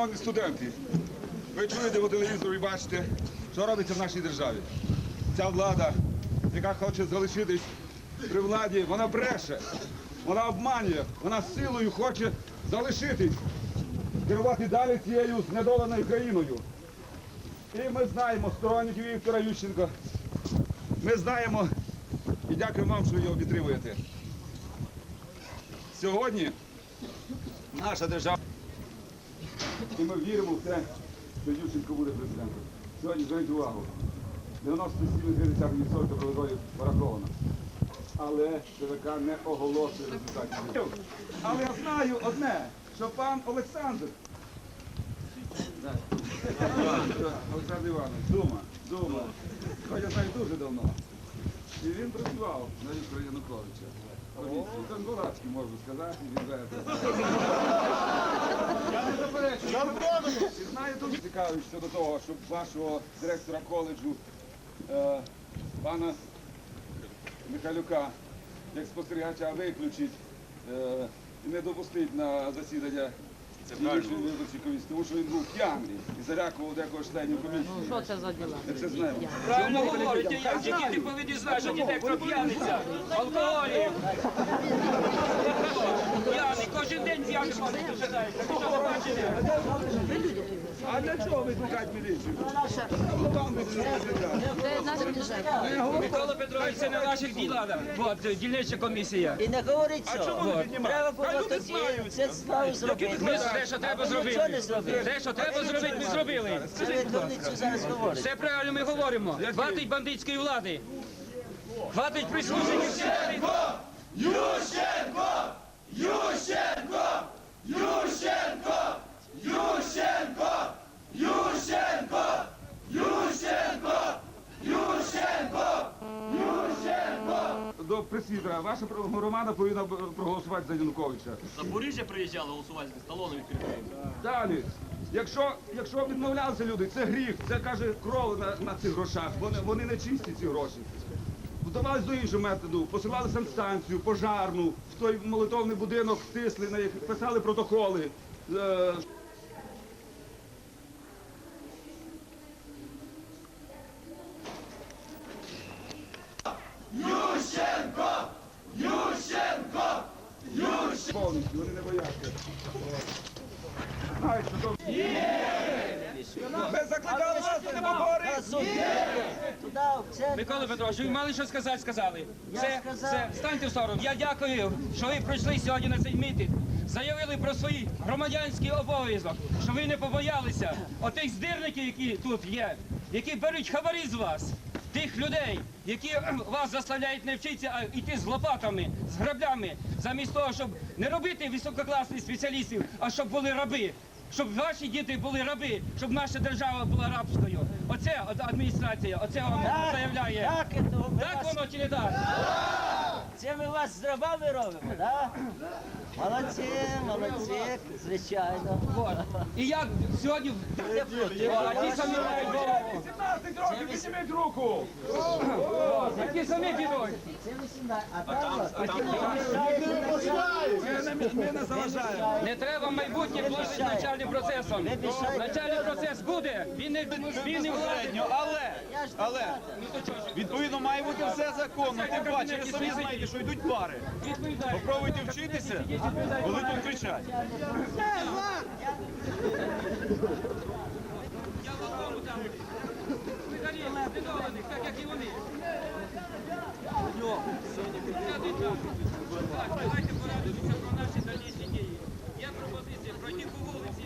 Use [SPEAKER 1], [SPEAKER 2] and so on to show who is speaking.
[SPEAKER 1] Шановні студенти, ви чуєте по телевізору і бачите, що робиться в нашій державі. Ця влада, яка хоче залишитись при владі, вона бреше, вона обманює, вона силою хоче залишитись, керувати далі цією знедоленою країною. І ми знаємо сторонників Віктора Ющенка. Ми знаємо і дякуємо вам, що його підтримуєте. Сьогодні наша держава. І ми віримо в те, що Ющенко буде президентом. Сьогодні зверніть увагу. 97,3% проведої пораховано. Але ТВК не оголошує результатів. Але я знаю одне, що пан Олександр. Олександр Іванович, Дума, Дума. Хоч я знаю дуже давно. І він працював на Віктора Януковича. Конголадський, можу сказати, він знає. Не знаю дуже цікаво щодо того, щоб вашого директора коледжу, е, пана Михайлюка, як спостерігача виключить е, і не допустить на засідання іншої виборчої комісії, тому що він був п'яний і залякував декого членів комісії.
[SPEAKER 2] Що це за діла?
[SPEAKER 1] Це знаємо.
[SPEAKER 3] Правильно говорите, як тільки ти повинні знати, що директор п'яниця, алкоголік. П'яний, кожен день п'яний ходить дожидається. Ви що не бачите?
[SPEAKER 1] А для чого викликати міліцію?
[SPEAKER 3] Микола Петрович, це не наших ділах. От, дільнича комісія.
[SPEAKER 4] І не говорить
[SPEAKER 1] А чому не піднімають?
[SPEAKER 4] Треба
[SPEAKER 1] Хай
[SPEAKER 4] було
[SPEAKER 1] люди
[SPEAKER 4] тоді
[SPEAKER 1] знають.
[SPEAKER 4] це справу зробити.
[SPEAKER 3] Ми те, що треба
[SPEAKER 4] Нічого не
[SPEAKER 3] зробити.
[SPEAKER 4] зробили.
[SPEAKER 3] Те, що треба зробити, ми зробили. Все правильно ми говоримо. Хватить бандитської влади. Хватить прислужників.
[SPEAKER 1] До пресвітера, ваша громада повинна проголосувати за Януковича.
[SPEAKER 5] Запоріжжя приїжджало голосувати з талоном відкрити.
[SPEAKER 1] Далі. Якщо, якщо відмовлялися люди, це гріх, це каже кров на, на цих грошах. Вони, вони не чисті ці гроші. Вдавались до іншого методу, посилали санстанцію, пожарну, в той молитовний будинок тисли на їх, писали протоколи. Е, повністю, вони не бояться. Знають, що. Ми закликали вас не поговорити.
[SPEAKER 3] Микола Петрович, ви мали що сказати, сказали. Все, все, станьте в сторону. Я дякую, що ви прийшли сьогодні на цей мітинг. Заявили про свій громадянський обов'язок, що ви не побоялися отих здирників, які тут є, які беруть хабарі з вас, тих людей, які вас заставляють не вчитися, а йти з лопатами, з граблями, замість того, щоб не робити висококласних спеціалістів, а щоб були раби. Щоб ваші діти були раби, щоб наша держава була рабською. Оце адміністрація, оце вам
[SPEAKER 4] Так,
[SPEAKER 3] заявляє.
[SPEAKER 4] так,
[SPEAKER 3] Так воно чи не так?
[SPEAKER 4] Ми вас з рабами робимо, так? Молодці, молодці, звичайно.
[SPEAKER 3] І як сьогодні. О, а ті самі мають голову.
[SPEAKER 1] 17 років, підніміть руку!
[SPEAKER 3] Які самі підуть.
[SPEAKER 4] Це 18. А там
[SPEAKER 1] Ми не заважаємо.
[SPEAKER 3] Не треба майбутнє платити навчальним процесом.
[SPEAKER 4] мішайте.
[SPEAKER 3] Навчальний процес буде. Він не він не влади.
[SPEAKER 6] Але, але відповідно має бути все законно. Тим паче, ви самі знаєте, що йдуть пари. Попробуйте вчитися, коли тут кричать.
[SPEAKER 3] Я в одному там. Так як і вони. Давайте порадимося про наші дальніші дії. Є пропозиція пройти по вулиці.